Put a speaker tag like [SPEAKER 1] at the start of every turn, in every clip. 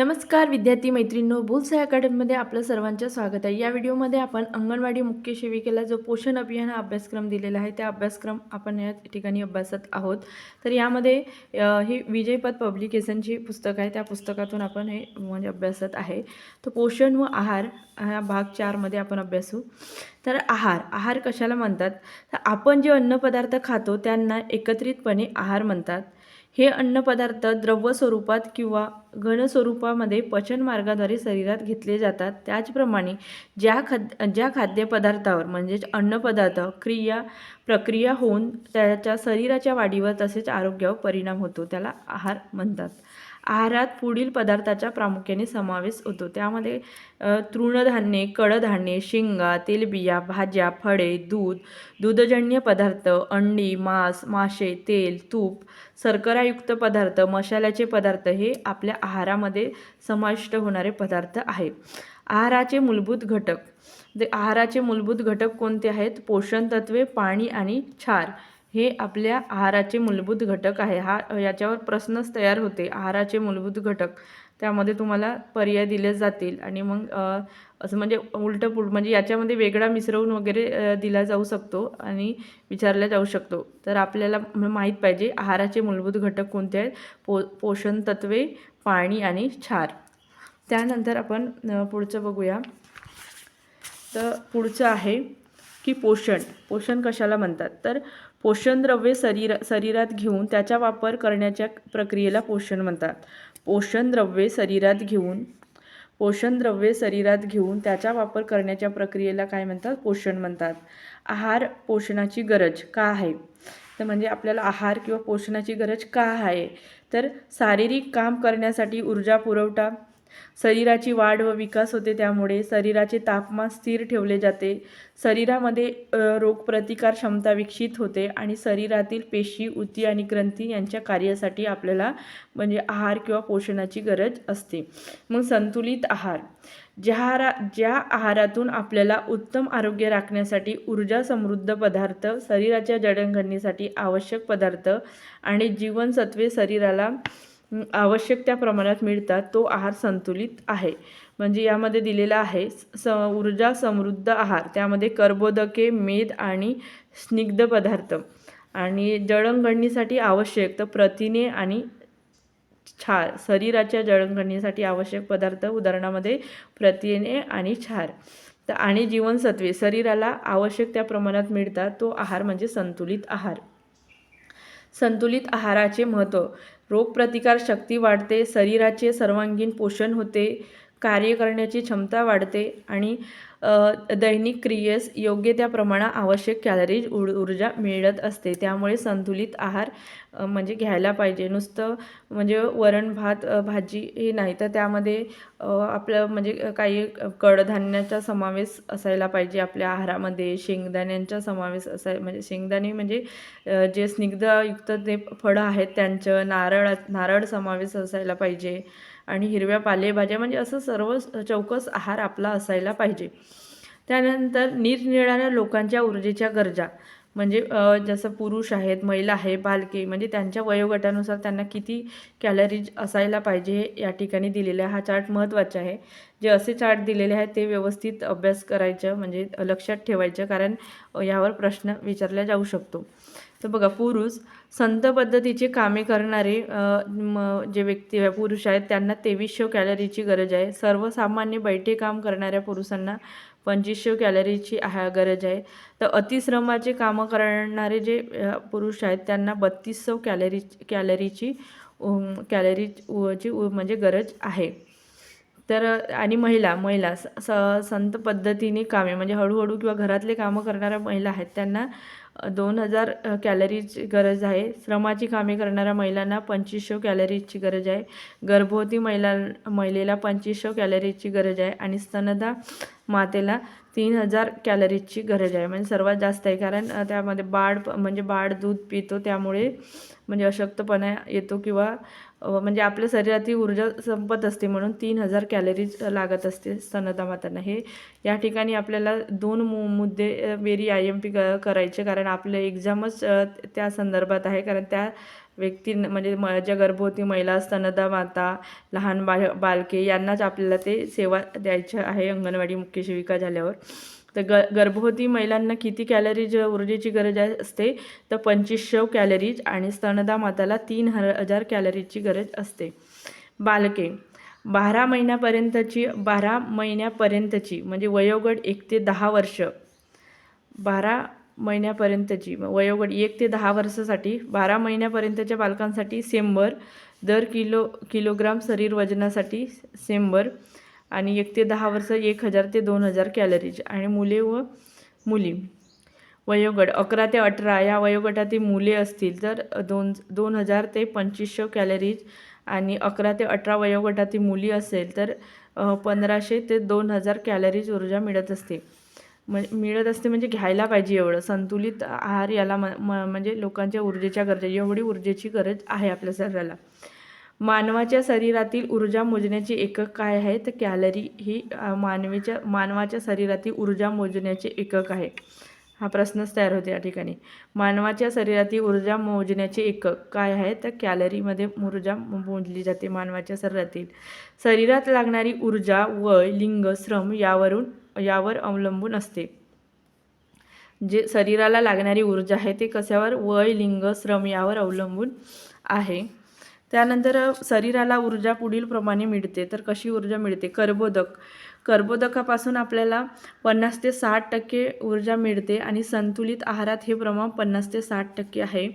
[SPEAKER 1] नमस्कार विद्यार्थी मैत्रिणींनो बुलसाय अकॅडमीमध्ये आपलं सर्वांचं स्वागत आहे. या व्हिडिओमध्ये आपण अंगणवाडी मुख्य सेविकेला जो पोषण अभियान हा अभ्यासक्रम दिलेला आहे त्या अभ्यासक्रम आपण या ठिकाणी अभ्यासत आहोत. तर यामध्ये ही विजयपद पब्लिकेशनची पुस्तक आहे. त्या पुस्तकातून आपण हे म्हणजे अभ्यासत आहे. तर पोषण व आहार हा भाग चारमध्ये आपण अभ्यासू. तर आहार आहार कशाला म्हणतात? तर आपण जे अन्नपदार्थ खातो त्यांना एकत्रितपणे आहार म्हणतात. हे अन्नपदार्थ द्रव स्वरूपात किंवा घन स्वरूपामध्ये पचन मार्गाद्वारे शरीरात घेतले जातात. त्याचप्रमाणे ज्या खाद्य ज्या खाद्यपदार्थावर म्हणजेच अन्नपदार्थ क्रिया प्रक्रिया होऊन त्याच्या शरीराच्या वाढीवर तसेच आरोग्यावर परिणाम होतो त्याला आहार म्हणतात. आहारात पुढील पदार्थाचा प्रामुख्याने समावेश होतो. त्यामध्ये तृणधान्ये कडधान्ये शेंगा तेलबिया भाज्या फळे दूध दूधजन्य पदार्थ अंडी मांस मासे तेल तूप सरकरायुक्त पदार्थ मसाल्याचे पदार्थ हे आपल्या आहारामध्ये समाविष्ट होणारे पदार्थ आहेत आहाराचे मूलभूत घटक. जे आहाराचे मूलभूत घटक कोणते आहेत? पोषण तत्वे पाणी आणि क्षार. हे आपल्या आहाराचे मूलभूत घटक आहे. हा याच्यावर प्रश्नच तयार होते. आहाराचे मूलभूत घटक. त्यामध्ये तुम्हाला पर्याय दिले जातील आणि मग असं म्हणजे उलटं पुल म्हणजे याच्यामध्ये वेगळा मिसळून वगैरे दिला जाऊ शकतो आणि विचारला जाऊ शकतो. तर आपल्याला माहीत पाहिजे आहाराचे मूलभूत घटक कोणते आहेत? पो पोषण तत्वे पाणी आणि क्षार. त्यानंतर आपण पुढचं बघूया. तर पुढचं आहे की पोषण. पोषण कशाला म्हणतात? तर पोषणद्रव्ये शरीर शरीरात घेऊन त्याचा वापर करण्याच्या प्रक्रियेला पोषण म्हणतात. पोषण द्रव्ये शरीरात घेऊन पोषणद्रव्ये शरीरात घेऊन त्याचा वापर करण्याच्या प्रक्रियेला काय म्हणतात? पोषण म्हणतात. आहार पोषणाची गरज का आहे? तर म्हणजे आपल्याला आहार किंवा पोषणाची गरज का आहे? तर शारीरिक काम करण्यासाठी ऊर्जा पुरवठा शरीराची वाढ व विकास होते त्यामुळे शरीराचे तापमान स्थिर ठेवले जाते. शरीरामध्ये रोगप्रतिकार क्षमता विकसित होते आणि शरीरातील पेशी उती आणि ग्रंथी यांच्या कार्यासाठी आपल्याला म्हणजे आहार किंवा पोषणाची गरज असते. मग संतुलित आहार. ज्याहारा ज्या आहारातून आपल्याला उत्तम आरोग्य राखण्यासाठी ऊर्जा समृद्ध पदार्थ शरीराच्या जडणघडणीसाठी आवश्यक पदार्थ आणि जीवनसत्वे शरीराला आवश्यक त्या प्रमाणात मिळतात तो आहार संतुलित आहे. म्हणजे यामध्ये दिलेला आहे स ऊर्जा समृद्ध आहार. त्यामध्ये कर्बोदके मेद आणि स्निग्ध पदार्थ. आणि जडणघडणीसाठी आवश्यक तर प्रथिने आणि क्षार. शरीराच्या जडणघडणीसाठी आवश्यक पदार्थ उदाहरणामध्ये प्रथिने आणि क्षार. तर आणि जीवनसत्वे शरीराला आवश्यक त्या प्रमाणात मिळतात तो आहार म्हणजे संतुलित आहार. संतुलित आहाराचे महत्त्व. रोगप्रतिकार शक्ती वाढते शरीराचे सर्वांगीण पोषण होते कार्य करण्याची क्षमता वाढते आणि दैनिक क्रियेस योग्य त्या प्रमाणात आवश्यक कॅलरीज ऊर ऊर्जा मिळत असते. त्यामुळे संतुलित आहार म्हणजे घ्यायला पाहिजे. नुसतं म्हणजे वरण भात भाजी हे नाही तर त्यामध्ये आपलं म्हणजे काही कडधान्याचा समावेश असायला पाहिजे. आपल्या आहारामध्ये शेंगदाण्यांचा समावेश असाय म्हणजे शेंगदाणे म्हणजे जे स्निग्धयुक्त ते फळं आहेत त्यांचं नारळ नारळ समावेश असायला पाहिजे. आणि हिरव्या पालेभाज्या म्हणजे असं सर्व चौकस आहार आपला असायला पाहिजे. त्यानंतर निरनिराळ्या लोकांच्या ऊर्जेच्या गरजा. म्हणजे जसं पुरुष आहेत महिला आहे बालके म्हणजे त्यांच्या वयोगटानुसार त्यांना किती कॅलरीज असायला पाहिजे हे या ठिकाणी दिलेलं आहे. हा चार्ट महत्त्वाचा आहे. जे असे चार्ट दिलेले आहेत ते व्यवस्थित अभ्यास करायचं म्हणजे लक्षात ठेवायचं कारण यावर प्रश्न विचारला जाऊ शकतो. तर बघा पुरुष संत पद्धतीचे कामे करणारे म जे व्यक्ती पुरुष आहेत त्यांना तेवीसशे कॅलरीची गरज आहे. सर्वसामान्य बैठे काम करणाऱ्या पुरुषांना पंचवीसशे कॅलरीची हा गरज आहे. तर अतिश्रमाचे कामं करणारे जे पुरुष आहेत त्यांना बत्तीसशे कॅलरी कॅलरीची कॅलरी उ- ची उ- म्हणजे गरज आहे. तर आणि महिला महिला स स- संत पद्धतीने कामे म्हणजे हळूहळू किंवा घरातले कामं करणाऱ्या महिला आहेत त्यांना दोन हजार अ, कॅलरीची गरज आहे. श्रमाची कामे करणाऱ्या महिलांना पंचवीसशे कॅलरीजची गरज आहे. गर्भवती महिला महिलेला पंचवीसशे कॅलरीजची गरज आहे. आणि स्तनदा मातेला तीन हजार कॅलरीजची गरज आहे. म्हणजे सर्वात जास्त आहे. कारण त्यामध्ये बाळ प- म्हणजे बाळ दूध पितो. त्यामुळे म्हणजे अशक्तपणा येतो किंवा म्हणजे आपल्या शरीरातील ऊर्जा संपत असते म्हणून तीन हजार कॅलरीज लागत असते स्तनदा मातांना. हे या ठिकाणी आपल्याला दोन मु मुद्दे वेरी आय एम पी क करायचे. कारण आपलं एक्झामच त्या संदर्भात आहे. कारण त्या व्यक्ती म्हणजे म ज्या गर्भवती महिला स्तनदा माता लहान बा बालके यांनाच आपल्याला ते सेवा द्यायच्या आहे. अंगणवाडी मुख्य सेविका झाल्यावर. तर ग गर्भवती महिलांना किती कॅलरीज ऊर्जेची गरज असते? तर पंचवीसशे कॅलरीज आणि स्तनदा माताला तीन ह हजार कॅलरीजची गरज असते. बालके बारा महिन्यापर्यंतची बारा महिन्यापर्यंतची म्हणजे वयोगट एक ते दहा वर्ष. बारा महिन्यापर्यंतची वयोगट एक ते दहा वर्षासाठी बारा महिन्यापर्यंतच्या बालकांसाठी सेंबर दर किलो किलोग्राम शरीर वजनासाठी सेंबर आणि एक ते दहा वर्ष एक हजार ते दोन हजार कॅलरीज आणि मुले व मुली. वयोगट अकरा ते अठरा या वयोगटातील मुले असतील तर दोन दोन हजार ते पंचवीसशे कॅलरीज आणि अकरा ते अठरा वयोगटातील मुली असेल तर पंधराशे ते दोन हजार कॅलरीज ऊर्जा मिळत असते. म मिळत असते म्हणजे घ्यायला पाहिजे एवढं. संतुलित आहार याला म म्हणजे लोकांच्या ऊर्जेच्या गरजा एवढी ऊर्जेची गरज आहे आपल्या शरीराला. मानवाच्या शरीरातील ऊर्जा मोजण्याचे एकक काय आहे? तर कॅलरी ही मानवीच्या मानवाच्या शरीरातील ऊर्जा मोजण्याचे एकक आहे. हा प्रश्नच तयार होते या ठिकाणी. मानवाच्या शरीरातील ऊर्जा मोजण्याचे एकक काय आहे? तर कॅलरीमध्ये ऊर्जा मोजली जाते मानवाच्या शरीरातील. शरीरात लागणारी ऊर्जा वय लिंग श्रम यावरून यावर अवलंबून असते. जे शरीराला लागणारी ऊर्जा आहे ते कशावर? वय लिंग श्रम यावर अवलंबून आहे. त्यानंतर शरीराला ऊर्जा पुढील प्रमाणे मिळते. तर कशी ऊर्जा मिळते? कर्बोदक. कर्बोदकापासून आपल्याला पन्नास ते साठ टक्के ऊर्जा मिळते आणि संतुलित आहारात हे प्रमाण पन्नास ते साठ टक्के आहे.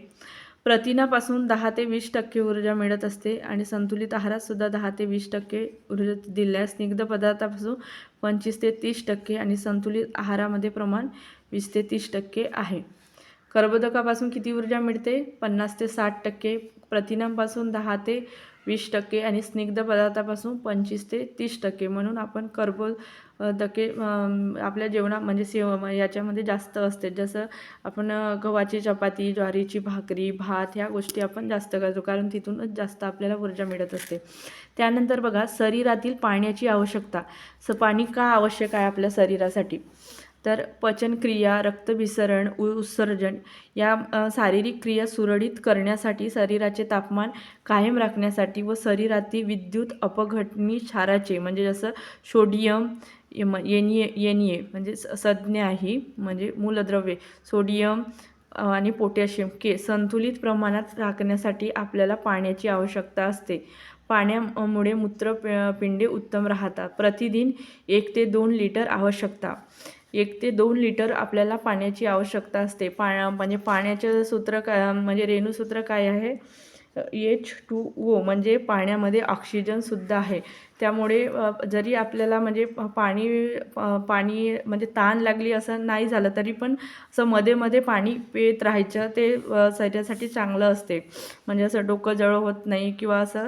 [SPEAKER 1] प्रथिनापासून दहा ते वीस टक्के ऊर्जा मिळत असते आणि संतुलित आहारात सुद्धा दहा ते वीस टक्के ऊर्जा दिल्यास स्निग्ध पदार्थापासून पंचवीस ते तीस टक्के आणि संतुलित आहारामध्ये प्रमाण वीस ते तीस टक्के आहे. कर्बोदकापासून किती ऊर्जा मिळते? पन्नास ते साठ टक्के. प्रथिनांपासून दहा ते वीस टक्के आणि स्निग्ध पदार्थापासून पंचवीस ते तीस टक्के म्हणून आपण कर्बो दके आपल्या जेवणा म्हणजे सेव याच्यामध्ये जास्त असते. जसं आपण गव्हाची चपाती ज्वारीची भाकरी भात ह्या गोष्टी आपण जास्त करतो कारण तिथूनच जास्त आपल्याला ऊर्जा मिळत असते. त्यानंतर बघा शरीरातील पाण्याची आवश्यकता. स पाणी का आवश्यक आहे आपल्या शरीरासाठी? तर पचनक्रिया रक्तभिसरण उत्सर्जन या शारीरिक क्रिया सुरळीत करण्यासाठी शरीराचे तापमान कायम राखण्यासाठी व शरीरातील विद्युत अपघटनी क्षाराचे म्हणजे जसं सोडियम एन एन ए म्हणजे संज्ञा ही म्हणजे मूलद्रव्ये सोडियम आणि पोटॅशियम के संतुलित प्रमाणात राखण्यासाठी आपल्याला पाण्याची आवश्यकता असते. पाण्यामुळे मूत्र पिंडे उत्तम राहतात. प्रतिदिन एक ते दोन लिटर आवश्यकता. एक ते दोन लिटर आपल्याला पाण्याची आवश्यकता असते. पा म्हणजे पाण्याचं सूत्र काय म्हणजे रेणूसूत्र काय आहे? एच टू ओ म्हणजे पाण्यामध्ये ऑक्सिजनसुद्धा आहे. त्यामुळे जरी आपल्याला म्हणजे पाणी पाणी म्हणजे ताण लागली असं नाही झालं तरी पण असं मध्ये मध्ये पाणी पित राहायचं ते शरीरासाठी चांगलं असते. म्हणजे असं डोकं जळ होत नाही किंवा असं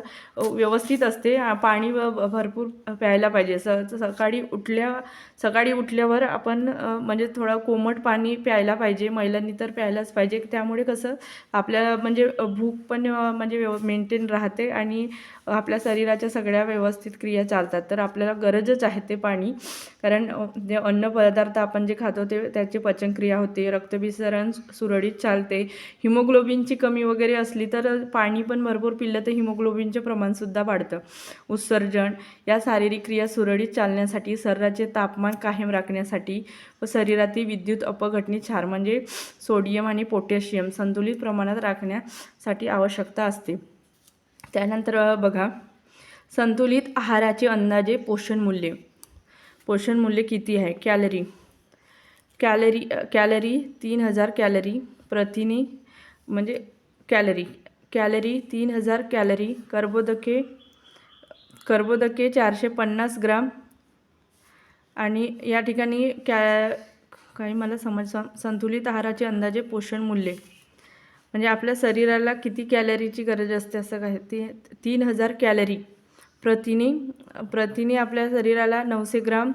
[SPEAKER 1] व्यवस्थित असते. पाणी भरपूर प्यायला पाहिजे. स सकाळी उठल्या सकाळी उठल्यावर आपण म्हणजे थोडं कोमट पाणी प्यायला पाहिजे. महिलांनी तर प्यायलाच पाहिजे. त्यामुळे कसं आपल्या म्हणजे भूक पण म्हणजे व्यव मेंटेन राहते आणि आपल्या शरीराच्या सगळ्या व्यवस्थित क्रिया चालतात. तर आपल्याला गरजच आहे ते पाणी. कारण जे अन्नपदार्थ आपण जे खातो ते त्याची पचनक्रिया होते रक्तभिसरण सुरळीत चालते. हिमोग्लोबिनची कमी वगैरे असली तर पाणी पण भरपूर पिलं तर हिमोग्लोबिनचे प्रमाणसुद्धा वाढतं. उत्सर्जन या शारीरिक क्रिया सुरळीत चालण्यासाठी शरीराचे तापमान कायम राखण्यासाठी व शरीरातील विद्युत अपघटनी क्षार म्हणजे सोडियम आणि पोटॅशियम संतुलित प्रमाणात राखण्यासाठी आवश्यकता असते. त्यानंतर बघा. संतुलित आहाराचे अंदाजे पोषण मूल्य. पोषण मूल्य किती आहे? कॅलरी. कॅलरी कॅलरी तीन हजार कॅलरी प्रथिने म्हणजे कॅलरी. कॅलरी तीन हजार कॅलरी कर्बोदके कर्बोदके चारशे पन्नास ग्राम. आणि या ठिकाणी कॅ काही मला समज संतुलित आहाराचे अंदाजे पोषण मूल्य. म्हणजे आपल्या शरीराला किती कॅलरीची गरज असते असं काय ती तीन हजार कॅलरी प्रथिने प्रथिने आपल्या शरीराला नऊशे ग्राम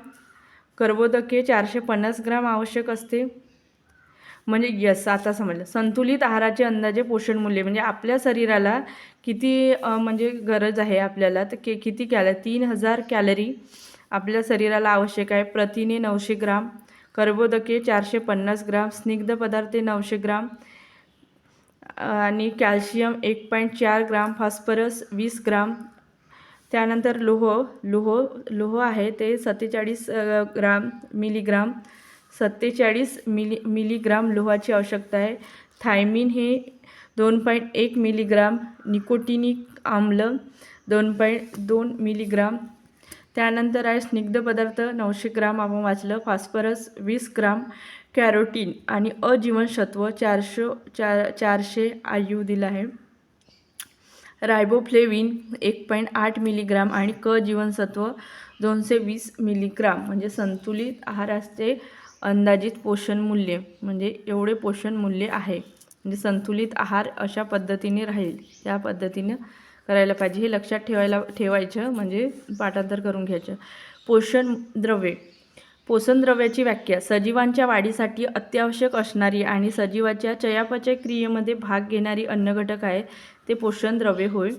[SPEAKER 1] कर्बोदके चारशे पन्नास ग्राम आवश्यक असते. म्हणजे यस आता समजलं. संतुलित आहाराचे अंदाजे पोषण मूल्य म्हणजे आपल्या शरीराला किती म्हणजे गरज आहे आपल्याला तर के किती कॅलरी तीन हजार कॅलरी आपल्या शरीराला आवश्यक आहे. प्रथिने नऊशे ग्राम कर्बोदके चारशे पन्नास ग्राम स्निग्ध पदार्थे नऊशे ग्राम आणि कॅल्शियम एक पॉईंट चार ग्राम फॉस्फरस वीस ग्राम. त्यानंतर लोह लोह लोह आहे ते सत्तेचाळीस ग्राम मिलीग्राम. सत्तेचाळीस मिली मिलीग्राम लोहाची आवश्यकता आहे. थायमिन हे दोन पॉईंट एक मिलीग्राम निकोटिनिक आम्ल दोन पॉईंट दोन मिलीग्राम. त्यानंतर आहे स्निग्ध पदार्थ नऊशे ग्राम आपण वाचलं फॉस्फरस वीस ग्राम. कॅरोटीन आणि अजीवनसत्व चारशे चार चारशे आयु दिलं आहे. रायबोफ्लेविन एक पॉईंट आठ मिलीग्राम आणि क जीवनसत्व दोनशे वीस मिलीग्राम म्हणजे संतुलित आहाराचे अंदाजित पोषण मूल्य म्हणजे एवढे पोषण मूल्य आहे. म्हणजे संतुलित आहार अशा पद्धतीने राहील. त्या पद्धतीनं करायला पाहिजे. हे लक्षात ठेवायला ठेवायचं म्हणजे पाठांतर करून घ्यायचं. पोषण द्रव्ये पोषणद्रव्याची व्याख्या. सजीवांच्या वाढीसाठी अत्यावश्यक असणारी आणि सजीवाच्या चयापचय क्रियेमध्ये भाग घेणारी अन्नघटक आहे ते पोषणद्रव्ये होय.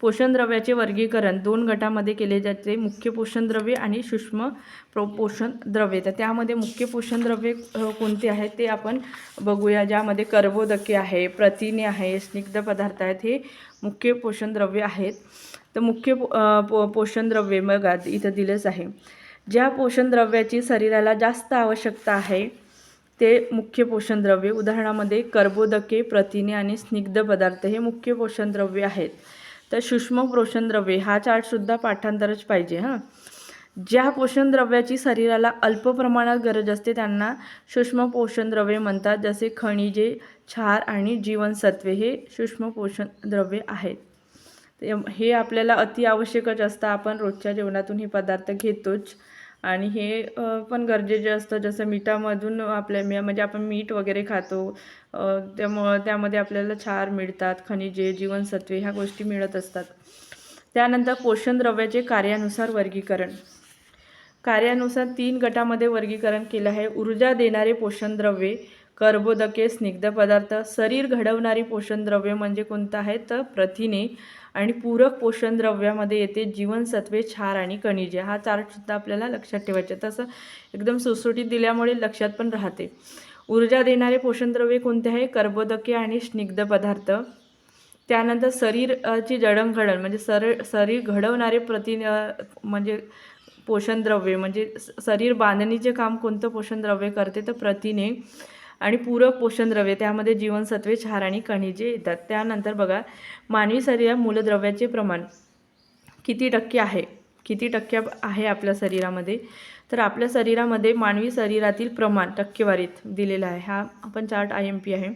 [SPEAKER 1] पोषण द्रव्याचे वर्गीकरण दोन गटामध्ये केले जाते मुख्य पोषणद्रव्ये आणि सूक्ष्म प्रो पोषण द्रव्ये तर त्यामध्ये मुख्य पोषणद्रव्ये कोणते आहेत ते आपण बघूया ज्यामध्ये कर्बोदके आहे प्रथिने आहे स्निग्ध पदार्थ आहेत हे मुख्य पोषणद्रव्ये आहेत. तर मुख्य पो पोषणद्रव्ये पो मग आज इथं दिलंच आहे. ज्या पोषण द्रव्याची शरीराला जास्त आवश्यकता आहे ते मुख्य पोषण द्रव्ये. उदाहरणामध्ये कर्बोदके प्रथिने आणि स्निग्ध पदार्थ हे मुख्य पोषण द्रव्ये आहेत. तर सूक्ष्म पोषण द्रव्ये हा चार्टसुद्धा पाठांतरच पाहिजे हां. ज्या पोषण द्रव्याची शरीराला अल्प प्रमाणात गरज असते त्यांना सूक्ष्म पोषण द्रव्ये म्हणतात जसे खनिजे क्षार आणि जीवनसत्वे हे सूक्ष्म पोषण द्रव्ये आहेत. हे आपल्याला अति आवश्यकच असतं. आपण रोजच्या जेवणातून हे पदार्थ घेतोच. आणि हे पण गरजेचे असतं. जसं मिठामधून आपल्या मी- म्हणजे आपण मीठ वगैरे खातो त्यामुळं त्यामध्ये आपल्याला क्षार मिळतात खनिजे जीवनसत्वे ह्या गोष्टी मिळत असतात. त्यानंतर पोषण द्रव्याचे कार्यानुसार वर्गीकरण. कार्यानुसार तीन गटामध्ये वर्गीकरण केलं आहे. ऊर्जा देणारे पोषणद्रव्ये कर्बोदके स्निग्ध पदार्थ शरीर घडवणारी पोषणद्रव्ये म्हणजे कोणतं आहे? तर प्रथिने. आणि पूरक पोषण द्रव्यामध्ये येते जीवनसत्वे क्षार आणि खनिजे. हा चार्टसुद्धा आपल्याला लक्षात ठेवायचा आहे. तसं एकदम सुसुटीत दिल्यामुळे लक्षात पण राहते. ऊर्जा देणारे पोषणद्रव्ये कोणते आहे? कर्बोदके आणि स्निग्ध पदार्थ. त्यानंतर शरीराची जडणघडण म्हणजे सर शरीर घडवणारे प्रति म्हणजे पोषणद्रव्ये म्हणजे शरीर बांधणीचे काम कोणतं पोषणद्रव्य करते? तर प्रथिने. आणि पूरक पोषण द्रव्ये त्यामध्ये जीवनसत्वे क्षार आणि खनिजे येतात. त्यानंतर बघा मानवी शरीरात मूलद्रव्याचे प्रमाण किती टक्के आहे? किती टक्के आहे आपल्या शरीरामध्ये? तर आपल्या शरीरामध्ये मानवी शरीरातील प्रमाण टक्केवारीत दिलेला आहे. हा आपण चार्ट आय एम पी आहे.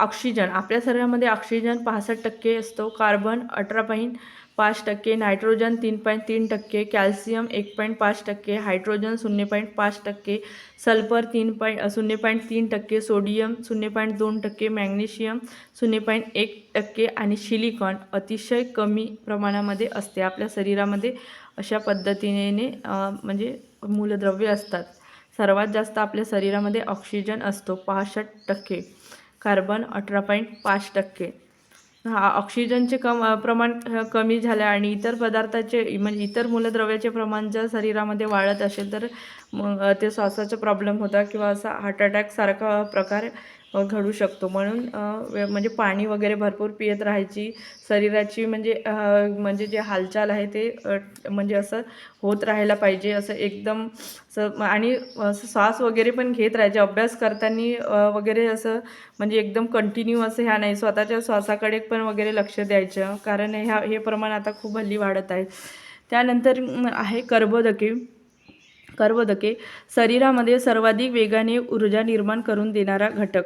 [SPEAKER 1] ऑक्सिजन आपल्या शरीरामध्ये ऑक्सिजन पासष्ट टक्के असतो. कार्बन अठरा पॉईंट पाच टक्के नायट्रोजन तीन पॉईंट तीन टक्के कॅल्शियम एक पॉईंट पाच टक्के हायड्रोजन शून्य पॉईंट पाच टक्के सल्फर तीन पॉईंट शून्य पॉईंट तीन टक्के सोडियम शून्य पॉईंट दोन टक्के मॅग्नेशियम शून्य पॉईंट एक टक्के आणि सिलिकॉन अतिशय कमी प्रमाणामध्ये असते. आपल्या शरीरामध्ये अशा पद्धतीने म्हणजे मूलद्रव्ये असतात. सर्वात जास्त आपल्या शरीरामध्ये ऑक्सिजन असतो पासष्ट टक्के कार्बन अठरा पॉईंट पाच टक्के. हा ऑक्सिजनचे कम प्रमाण कमी झालं आणि इतर पदार्थाचे म्हणजे इतर मूलद्रव्याचे प्रमाण जर शरीरामध्ये वाढत असेल तर मग ते श्वासाचा प्रॉब्लेम होता किंवा असा हार्ट अटॅकसारखा प्रकार घडू शकतो. म्हणून म्हणजे पाणी वगैरे भरपूर पियत राहायची शरीराची म्हणजे म्हणजे जे हालचाल आहे ते म्हणजे असं होत राहायला पाहिजे असं एकदम असं आणि असं श्वास वगैरे पण घेत राहायचे. अभ्यास करताना वगैरे असं म्हणजे एकदम कंटिन्यू असं ह्या नाही स्वतःच्या श्वासाकडे पण वगैरे लक्ष द्यायचं. कारण ह्या हे प्रमाण आता खूप हल्ली वाढत आहे. त्यानंतर आहे कर्बोदके. कर्बोदके शरीरामध्ये सर्वाधिक वेगाने ऊर्जा निर्माण करून देणारा घटक.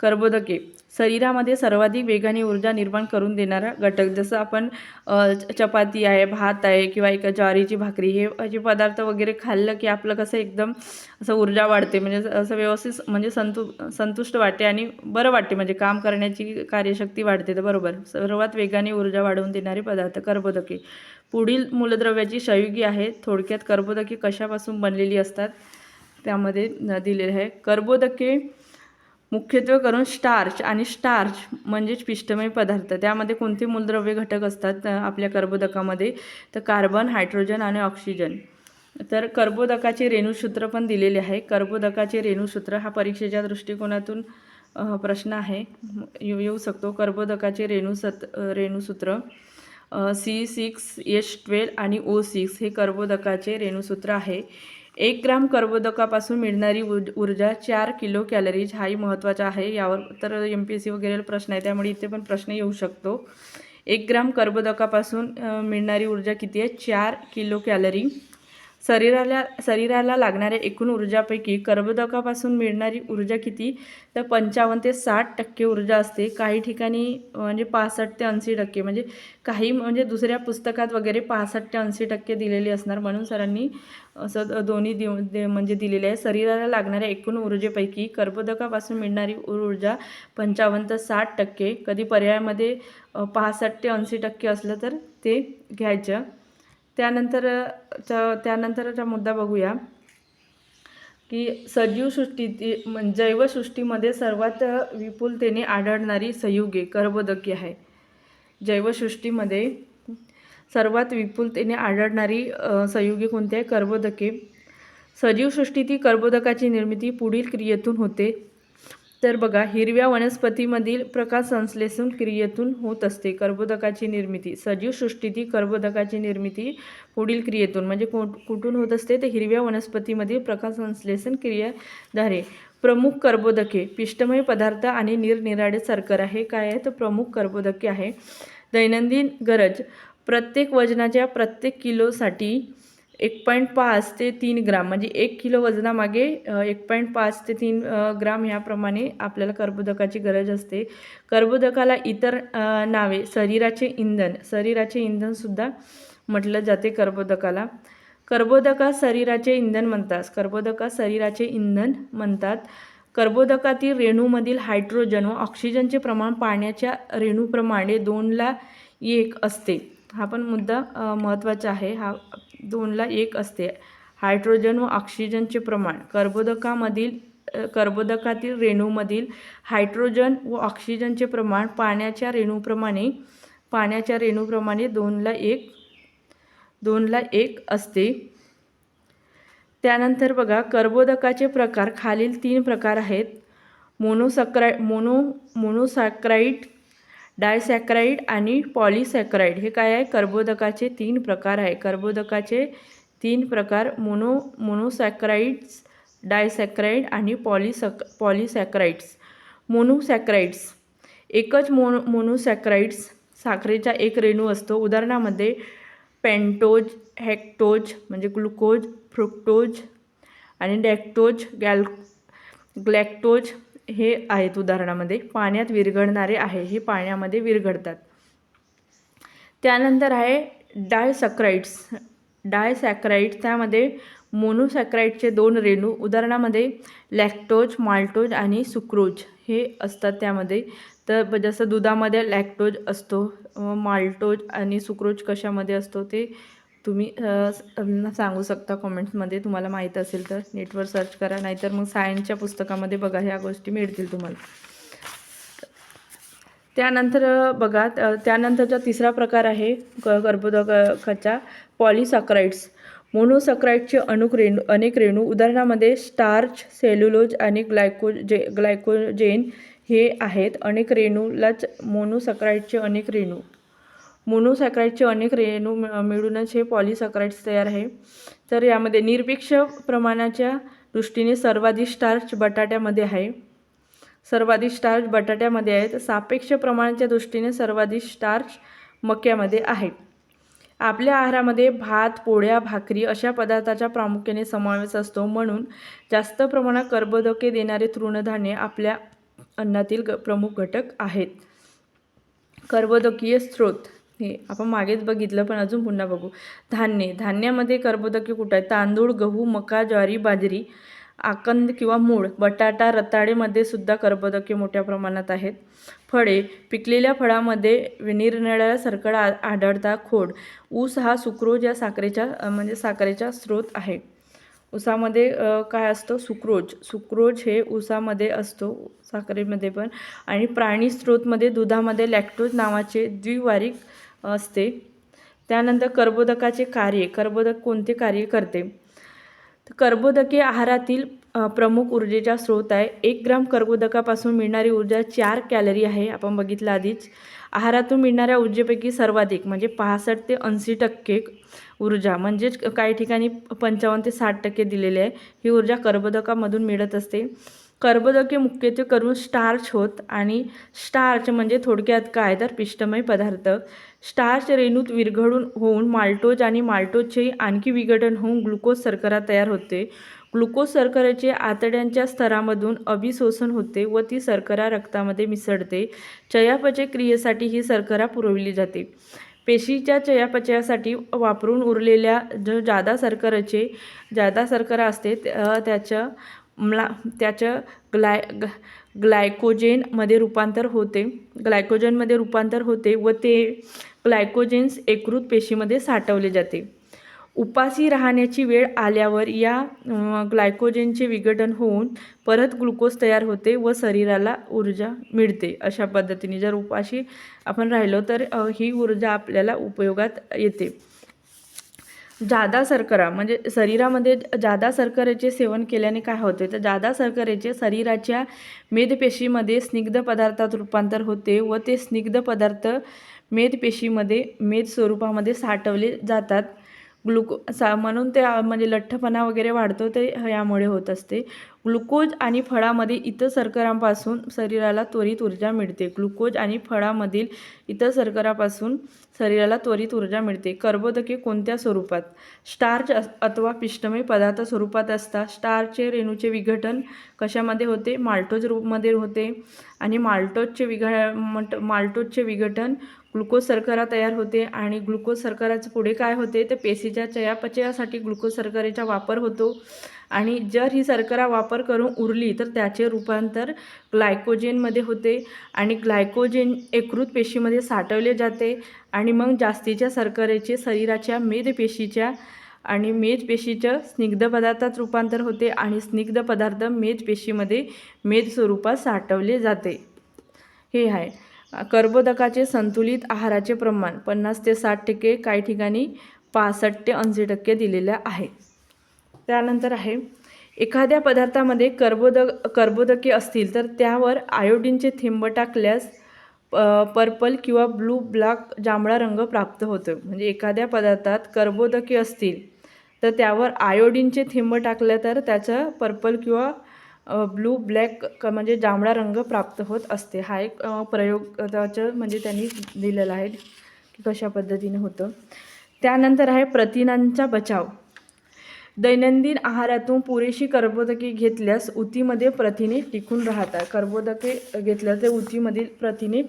[SPEAKER 1] कर्बोदके. शरीरामध्ये सर्वाधिक वेगाने ऊर्जा निर्माण करून देणारा घटक जसं आपण च- चपाती आहे भात आहे किंवा एक ज्वारीची भाकरी हे असे पदार्थ वगैरे खाल्लं की आपलं कसं एकदम असं ऊर्जा वाढते. म्हणजे असं व्यवस्थित म्हणजे संतु संतुष्ट वाटते आणि बरं वाटते. म्हणजे काम करण्याची कार्यशक्ती वाढते. तर बरोबर सर्वात वेगाने ऊर्जा वाढवून देणारे पदार्थ कर्बोदके. पुढील मूलद्रव्याची संयुगी आहे थोडक्यात कर्बोदके कशापासून बनलेली असतात त्यामध्ये दिलेले आहे. कर्बोदके मुख्यत्वे करून स्टार्च आणि स्टार्च म्हणजेच पिष्टमय पदार्थ. त्यामध्ये कोणते मूलद्रव्य घटक असतात? आपल्या कर्बोदकामध्ये तर कार्बन हायड्रोजन आणि ऑक्सिजन तर कर्बोदकाचे रेणूसूत्र पण दिलेले आहे. कर्बोदकाचे रेणूसूत्र हा परीक्षेच्या दृष्टिकोनातून प्रश्न आहे. येऊ येऊ शकतो. कर्बोदकाचे रेणूसत रेणूसूत्र सी सिक्स एच ट्वेल्व आणि ओ सिक्स हे कर्बोदकाचे रेणूसूत्र आहे. एक ग्राम कर्बोदकापासून मिळणारी ऊर्जा चार किलो कॅलरीज हाही महत्त्वाचा आहे. यावर तर एम पी एस सी वगैरे प्रश्न आहे. त्यामुळे इथे पण प्रश्न येऊ शकतो. एक ग्राम कर्बोदकापासून मिळणारी ऊर्जा किती आहे? चार किलो कॅलरी. शरीराला शरीराला लागणाऱ्या एकूण ऊर्जापैकी कर्बोदकापासून मिळणारी ऊर्जा किती? तर पंचावन्न ते साठ टक्के ऊर्जा असते. काही ठिकाणी म्हणजे पासष्ट ते ऐंशी टक्के. म्हणजे काही म्हणजे दुसऱ्या पुस्तकात वगैरे पासष्ट ते ऐंशी टक्के दिलेली असणार म्हणून सरांनी असं दोन्ही देऊ दे- म्हणजे दिलेले आहे. शरीराला लागणाऱ्या एकूण ऊर्जेपैकी कर्बोदकापासून मिळणारी ऊर्जा पंचावन्न ते साठ टक्के. कधी पर्यायामध्ये पासष्ट ते ऐंशी टक्के असलं तर ते घ्यायचं. त्यानंतर च- त्यानंतरचा मुद्दा बघूया की सजीव सृष्टी जैवसृष्टीमध्ये सर्वात विपुलतेने आढळणारी संयुगे कर्बोदके आहे. जैवसृष्टीमध्ये सर्वात विपुलतेने आढळणारी संयुगे कोणती आहे? कर्बोदके. सजीवसृष्टीतील कर्बोदकाची निर्मिती पुढील क्रियेतून होते. तर बघा हिरव्या वनस्पतीमधील प्रकाश संश्लेषण क्रियेतून होत असते. कर्बोदकाची निर्मिती सजीव सृष्टीतील कर्बोदकाची निर्मिती पुढील क्रियेतून. म्हणजे को कुठून होत असते? तर हिरव्या वनस्पतीमधील प्रकाश संश्लेषण क्रियाद्वारे प्रमुख कर्बोदके पिष्टमय पदार्थ आणि निरनिराळे सरकर आहे. काय आहे तर प्रमुख कर्बोदके आहे. दैनंदिन गरज प्रत्येक वजनाच्या प्रत्येक किलोसाठी एक पॉईंट पाच ते तीन ग्राम म्हणजे एक किलो वजनामागे एक पॉईंट पाच ते तीन ग्राम ह्याप्रमाणे आपल्याला कर्बोदकाची गरज असते. कर्बोदकाला इतर नावे शरीराचे इंधन शरीराचे इंधनसुद्धा म्हटलं जाते कर्बोदकाला. कर्बोदका शरीराचे इंधन म्हणतात. कर्बोदका शरीराचे इंधन म्हणतात. कर्बोदकातील रेणूमधील हायड्रोजन व ऑक्सिजनचे प्रमाण पाण्याच्या रेणूप्रमाणे दोनला एक असते. हा पण मुद्दा महत्त्वाचा आहे. हा दोनला एक असते. हायड्रोजन व ऑक्सिजनचे प्रमाण. कर्बोदकामधील कर्बोदकातील रेणूमधील हायड्रोजन व ऑक्सिजनचे प्रमाण पाण्याच्या रेणूप्रमाणे पाण्याच्या रेणूप्रमाणे दोनला एक दोनला एक असते. त्यानंतर बघा कर्बोदकाचे प्रकार खालील तीन प्रकार आहेत. मोनोसॅक्राई मोनो मोनोसॅक्राईट डायसॅक्राईड आणि पॉलिसॅक्राईड हे काय आहे? कर्बोदकाचे तीन प्रकार आहे. कर्बोदकाचे तीन प्रकार मोनो मोनोसॅक्राईड्स डायसॅक्राईड आणि पॉलिसॅक पॉलिसॅक्राईड्स. मोनोसॅक्राईड्स. एकच मोनो मोनोसॅक्राईड्स साखरेचा एक रेणू असतो. उदाहरणामध्ये पेंटोज हेक्टोज म्हणजे ग्लुकोज फ्रुक्टोज आणि डॅक्टोज गॅल ग्लॅक्टोज हे आहेत उदाहरणामध्ये. पाण्यात विरघळणारे आहे हे पाण्यामध्ये विरघळतात. त्यानंतर आहे डायसॅक्राईड्स डायसॅक्राईड त्यामध्ये मोनोसॅक्राईडचे दोन रेणू उदाहरणामध्ये लॅक्टोज माल्टोज आणि सुक्रोज हे असतात त्यामध्ये. तर जसं दुधामध्ये लॅक्टोज असतो माल्टोज आणि सुक्रोज कशामध्ये असतो ते तुम्ही सांगू शकता कमेंट्समध्ये तुम्हाला माहीत असेल तर नेटवर सर्च करा. नाहीतर मग सायन्सच्या पुस्तकामध्ये बघा ह्या गोष्टी मिळतील तुम्हाला. त्यानंतर बघा त्यानंतरचा तिसरा प्रकार आहे क कर्बोदकाचा पॉलिसॅक्राईड्स मोनोसॅक्राईडचे अणुक रेणू अनेक रेणू. उदाहरणामध्ये स्टार्च सेल्युलोज आणि ग्लायकोजे ग्लायकोजेन हे आहेत. अनेक रेणूलाच मोनोसॅक्राईडचे अनेक रेणू. मोनोसॅक्राईडचे अनेक रेणू मिळूनच हे पॉलिसॅक्राईड्स तयार आहे. तर यामध्ये निरपेक्ष प्रमाणाच्या दृष्टीने सर्वाधिक स्टार्च बटाट्यामध्ये आहे. सर्वाधिक स्टार्च बटाट्यामध्ये आहे तर सापेक्ष प्रमाणाच्या दृष्टीने सर्वाधिक स्टार्च मक्यामध्ये आहे. आपल्या आहारामध्ये भात पोळ्या भाकरी अशा पदार्थाचा प्रामुख्याने समावेश असतो. म्हणून जास्त प्रमाणात कर्बोदके देणारे तृणधान्ये आपल्या अन्नातील ग प्रमुख घटक आहेत. कर्बोदकीय स्रोत हे आपण मागेच बघितलं पण अजून पुन्हा बघू. धान्य धान्यामध्ये कर्बोदके कुठं आहेत? तांदूळ गहू मका ज्वारी बाजरी आकंद किंवा मूळ बटाटा रताळेमध्ये सुद्धा कर्बोदके मोठ्या प्रमाणात आहेत. फळे पिकलेल्या फळामध्ये निरनिराळ्या सरकडा आढळता आढळतात खोड. ऊस हा सुक्रोज या साखरेच्या म्हणजे साखरेचा स्रोत आहे. ऊसामध्ये काय असतो? सुक्रोज. सुक्रोज हे ऊसामध्ये असतो साखरेमध्ये पण. आणि प्राणी स्रोतमध्ये दुधामध्ये लॅक्टोज नावाचे द्विवारिक असते. त्यानंतर कर्बोदकाचे कार्य कर्बोदक कोणते कार्य करते? कर्बोदके आहारातील प्रमुख ऊर्जेचा स्रोत आहे. एक ग्राम कर्बोदकापासून मिळणारी ऊर्जा चार कॅलरी आहे आपण बघितलं आधीच. आहारातून मिळणाऱ्या ऊर्जेपैकी सर्वाधिक म्हणजे पासष्ट ते ऐंशी टक्के ऊर्जा म्हणजेच काही ठिकाणी पंचावन्न ते साठ टक्के दिलेली आहे. ही ऊर्जा कर्बोदकामधून मिळत असते. कर्बोदके मुख्यत्वे करून स्टार्च होत आणि स्टार्च म्हणजे थोडक्यात काय? तर पिष्टमय पदार्थ. स्टार्च रेणूत विरघळून होऊन माल्टोज आणि माल्टोजचे आणखी विघटन होऊन ग्लुकोज शर्करा तयार होते. ग्लुकोज शर्करेचे आतड्यांच्या स्तरामधून अभिशोषण होते व ती शर्करा रक्तामध्ये मिसळते. चयापचय क्रियेसाठी ही शर्करा पुरवली जाते. पेशीच्या चयापचयासाठी वापरून उरलेल्या जो जादा शर्करेचे जादा शर्करा असते त्याच्या म्ला त्याचं ग्लाय ग ग्लायकोजेनमध्ये रूपांतर होते. ग्लायकोजनमध्ये रूपांतर होते व ते ग्लायकोजेन्स एकृत पेशीमध्ये साठवले जाते. उपाशी राहण्याची वेळ आल्यावर या ग्लायकोजेनचे विघटन होऊन परत ग्लुकोज तयार होते व शरीराला ऊर्जा मिळते. अशा पद्धतीने जर उपाशी आपण राहिलो तर ही ऊर्जा आपल्याला उपयोगात येते. जादा सर्करा म्हणजे शरीरामध्ये जादा सर्करेचे सेवन केल्याने काय होते? तर जादा सर्करेचे शरीराच्या मेदपेशीमध्ये स्निग्ध पदार्थात रूपांतर होते व ते स्निग्ध पदार्थ मेदपेशीमध्ये मेद स्वरूपामध्ये साठवले जातात. ग्लुको सा म्हणून ते म्हणजे लठ्ठपणा वगैरे वाढतो ते यामुळे होत असते. ग्लुकोज आणि फळामध्ये इतर शर्करांपासून शरीराला त्वरित ऊर्जा मिळते. ग्लुकोज आणि फळामधील इतर शर्करापासून शरीराला त्वरित ऊर्जा मिळते. कर्बोदके कोणत्या स्वरूपात? स्टार्च अथवा पिष्टमय पदार्थ स्वरूपात असतात. स्टार्चचे रेणूचे विघटन कशामध्ये होते? माल्टोज रूपमध्ये होते. आणि माल्टोजचे विघ मट माल्टोजचे विघटन ग्लुकोज शर्करा तयार होते. आणि ग्लुकोज सरकाराचं पुढे काय होते? तर पेशीच्या चयापचयासाठी ग्लुकोज सरकारेचा वापर होतो. आणि जर ही शर्करा वापर करून उरली तर त्याचे रूपांतर ग्लायकोजेनमध्ये होते आणि ग्लायकोजेन एकृत पेशीमध्ये साठवले जाते आणि मग जास्तीच्या शर्करेचे शरीराच्या मेदपेशीच्या आणि मेदपेशीच्या स्निग्ध पदार्थात रूपांतर होते आणि स्निग्ध पदार्थ मेदपेशीमध्ये मेद स्वरूपात साठवले जाते. हे आहे. कर्बोदकाचे संतुलित आहाराचे प्रमाण पन्नास ते साठ टक्के काही ठिकाणी पासष्ट ते ऐंशी टक्के दिलेल्या आहे. त्यानंतर आहे एखाद्या पदार्थामध्ये कर्बोदक कर्बोदके असतील तर त्यावर आयोडीनचे थेंब टाकल्यास प- पर्पल किंवा ब्लू ब्लॅक जांभळा रंग प्राप्त होतो. म्हणजे एखाद्या पदार्थात कर्बोदके असतील तर त्यावर आयोडीनचे थेंब टाकले तर त्याचं पर्पल किंवा ब्लू ब्लॅक क म्हणजे जांभळा रंग प्राप्त होत असते. हा एक प्रयोगाचं प्रयोग त्याचं म्हणजे त्यांनी दिलेला आहे की कशा पद्धतीने होतं. त्यानंतर आहे प्रथिनांचा बचाव. दैनंदिन आहारातून पुरेशी कर्बोदके घेतल्यास उतीमध्ये प्रथिने टिकून राहतात. कर्बोदके घेतल्यास ते उतीमधील प्रथिने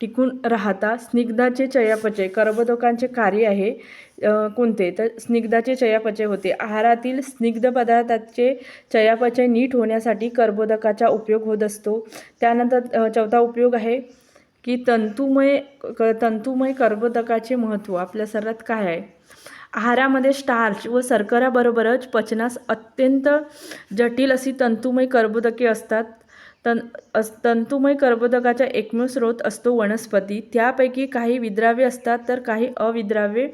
[SPEAKER 1] टिकून राहतात. स्निग्धाचे चयापचय कर्बोदकांचे कार्य आहे कोणते? तर स्निग्धाचे चयापचय होते. आहारातील स्निग्ध पदार्थाचे चयापचय नीट होण्यासाठी कर्बोदकाचा उपयोग होत असतो. त्यानंतर चौथा उपयोग आहे की तंतुमय क तंतुमय कर्बोदकाचे महत्त्व. आपल्या शरीरात काय आहे? आहारामध्ये स्टार्च व शर्कराबरोबरच पचनास अत्यंत जटिल अशी तंतुमय कर्बोदके असतात. तन अस तंतुमय कर्बोदकाचा एकमेव स्रोत असतो वनस्पती. त्यापैकी काही विद्राव्य असतात तर काही अविद्राव्य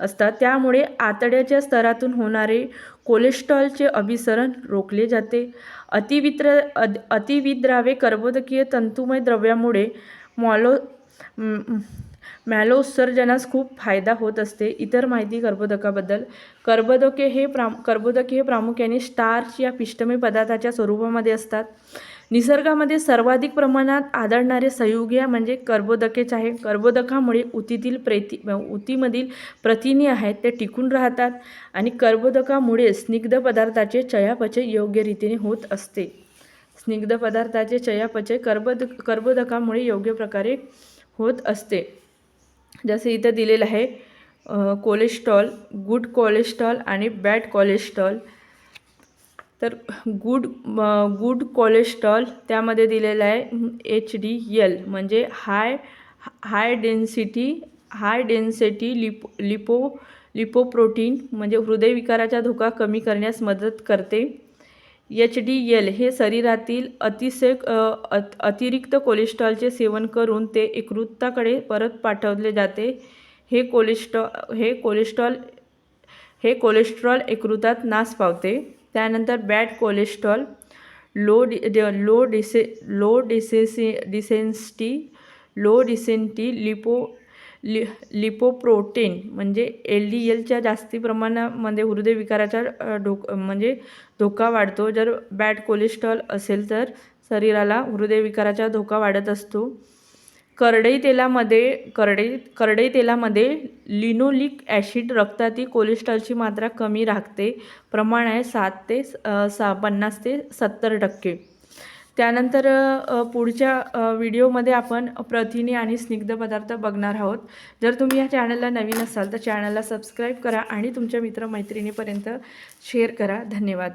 [SPEAKER 1] असतात. त्यामुळे आतड्याच्या स्तरातून होणारे कोलेस्ट्रॉलचे अभिसरण रोखले जाते. अतिवित्र अद अतिविद्राव्य कर्बोदकीय तंतुमय द्रव्यामुळे मॉलो मॅलोत्सर्जनास खूप फायदा होत असते. इतर माहिती कर्बोदकाबद्दल. कर्बोदके हे प्राम कर्बोदके हे प्रामुख्याने स्टार्च या पिष्टमय पदार्थाच्या स्वरूपामध्ये असतात. निसर्गामध्ये सर्वाधिक प्रमाणात आढळणारे संयुगे म्हणजे कर्बोदकेच आहे. कर्बोदकामुळे उतीतील प्रेती उतीमधील प्रथिने आहेत ते टिकून राहतात आणि कर्बोदकामुळे स्निग्ध पदार्थाचे चयापचय योग्य रीतीने होत असते. स्निग्ध पदार्थाचे चयापचय कर्बद कर्बोदकामुळे योग्य प्रकारे होत असते. जसं इथं दिलेलं आहे कोलेस्ट्रॉल गुड कोलेस्ट्रॉल आणि बॅड कोलेस्ट्रॉल तर गुड गुड कोलेस्ट्रॉल त्यामध्ये दिलेलं आहे एच डी एल म्हणजे high high density high density lipo lipo lipoprotein म्हणजे हृदयविकाराचा धोका कमी करण्यास मदत करते. एच डी एल हे शरीरातील अतिशय अत अतिरिक्त कोलेस्ट्रॉलचे सेवन करून ते यकृताकडे परत पाठवले जाते. हे कोलेस्ट्रॉ हे कोलेस्ट्रॉल हे कोलेस्ट्रॉल यकृतात नाश पावते. त्यानंतर बॅड कोलेस्ट्रॉल लो डि ड- low डिसे low डिसेसी density low decently lipo लि लिपोप्रोटीन म्हणजे एल डी एलच्या जास्ती प्रमाणामध्ये हृदयविकाराचा अ, धोक म्हणजे धोका वाढतो. जर बॅड कोलेस्ट्रॉल असेल तर शरीराला हृदयविकाराचा धोका वाढत असतो. करडई तेलामध्ये करडई करडई तेलामध्ये लिनोलिक ॲसिड रक्तातील कोलेस्ट्रॉलची मात्रा कमी राखते. प्रमाण आहे सात ते स सहा पन्नास ते सत्तर टक्के. त्यानंतर पुढच्या व्हिडिओमध्ये आपण प्रथिने आणि स्निग्ध पदार्थ बघणार आहोत. जर तुम्ही या चॅनलला नवीन असाल तर चॅनलला सबस्क्राईब करा आणि तुमच्या मित्रमैत्रिणीपर्यंत शेअर करा. धन्यवाद.